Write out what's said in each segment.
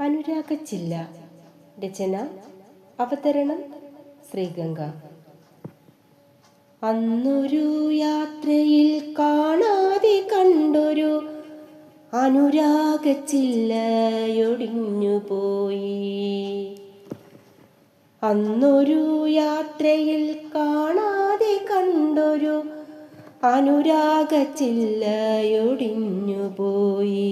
അനുരാഗച്ചില്ല രചന അവതരണം ശ്രീഗംഗ. അന്നൊരു യാത്രയിൽ കാണാതെ കണ്ടൊരു അനുരാഗ ചില്ലയൊടിഞ്ഞു പോയി അന്നൊരു യാത്രയിൽ കാണാതെ കണ്ടൊരു അനുരാഗ ചില്ലയൊടിഞ്ഞു പോയി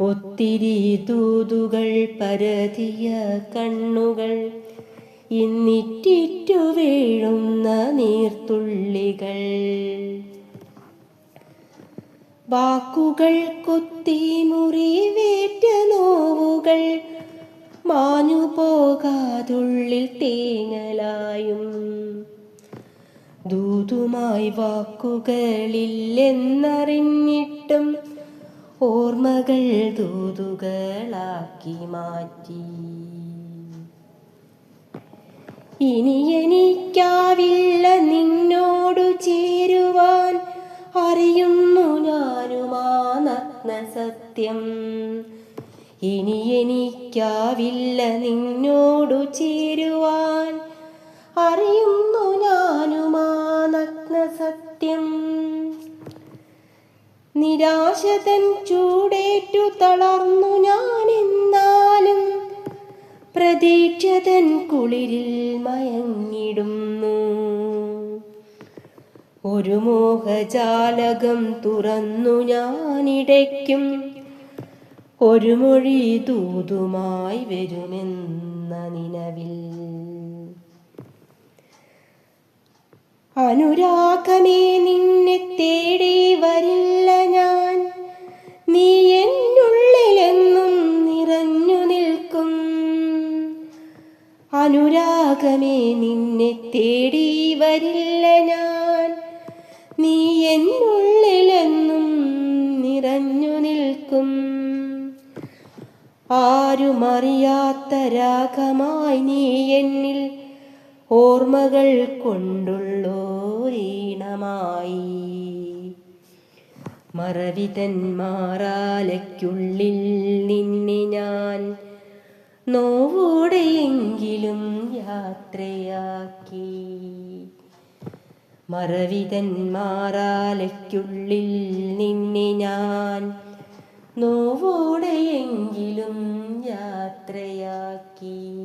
ഒത്തിരി ദൂതുകൾ പരതിയ കണ്ണുകൾ ഇന്നിറ്റിറ്റു വീഴുന്ന നീർത്തുള്ളികൾ. വാക്കുകൾ കൊത്തി മുറിവേറ്റ നോവുകൾ മാഞ്ഞു പോകാതുള്ളിൽ തേങ്ങലായും. ദൂതുമായി വാക്കുകളില്ലെന്നറിഞ്ഞിട്ടും ഓർമ്മകൾ ദൂതുകളാക്കി മാറ്റി. ഇനി എനിക്കാവില്ല നിന്നോടു ചേരുവാൻ. അറിയുന്നു ഞാനുമാ നഗ്ന സത്യം. ഇനി എനിക്കാവില്ല നിന്നോടു ചേരുവാൻ. അറിയുന്നു ഞാനുമാ സത്യം. നിരാശതൻ ചൂടേറ്റു തളർന്നു ഞാൻ എന്നാലും പ്രതീക്ഷതൻ കുളിരിൽ മയങ്ങിടുന്നു. ഒരു മോഹജാലകം തുറന്നു ഞാനിടയ്ക്കും ഒരു മൊഴി ദൂതുമായി വരുമെന്ന നിലവിൽ. അനുരാഗമേ അനുരാഗമേ നിന്നെ തേടി വരില്ല ഞാൻ. നീ എന്നുള്ളിലെന്നും നിറഞ്ഞു നിൽക്കും. ആരുമറിയാത്ത രാഗമായി നീ എന്നിൽ ഓർമ്മകൾ കൊണ്ടുള്ളോരീണമായി. മറവിതൻ മാറാലയ്ക്കുള്ളിൽ നിന്നെ നോവോടെയെങ്കിലും യാത്രയാക്കി. മറവിതൻ മാറാലയ്ക്കുള്ളിൽ നിന്നെ ഞാൻ നോവോടെയെങ്കിലും യാത്രയാക്കി.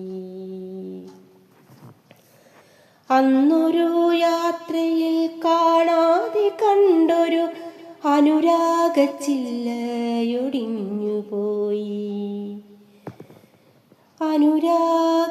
അന്നൊരു യാത്രയിൽ കാണാതെ കണ്ടൊരു അനുരാഗ പോയി അനുരാഗച്ചില്ലയൊടി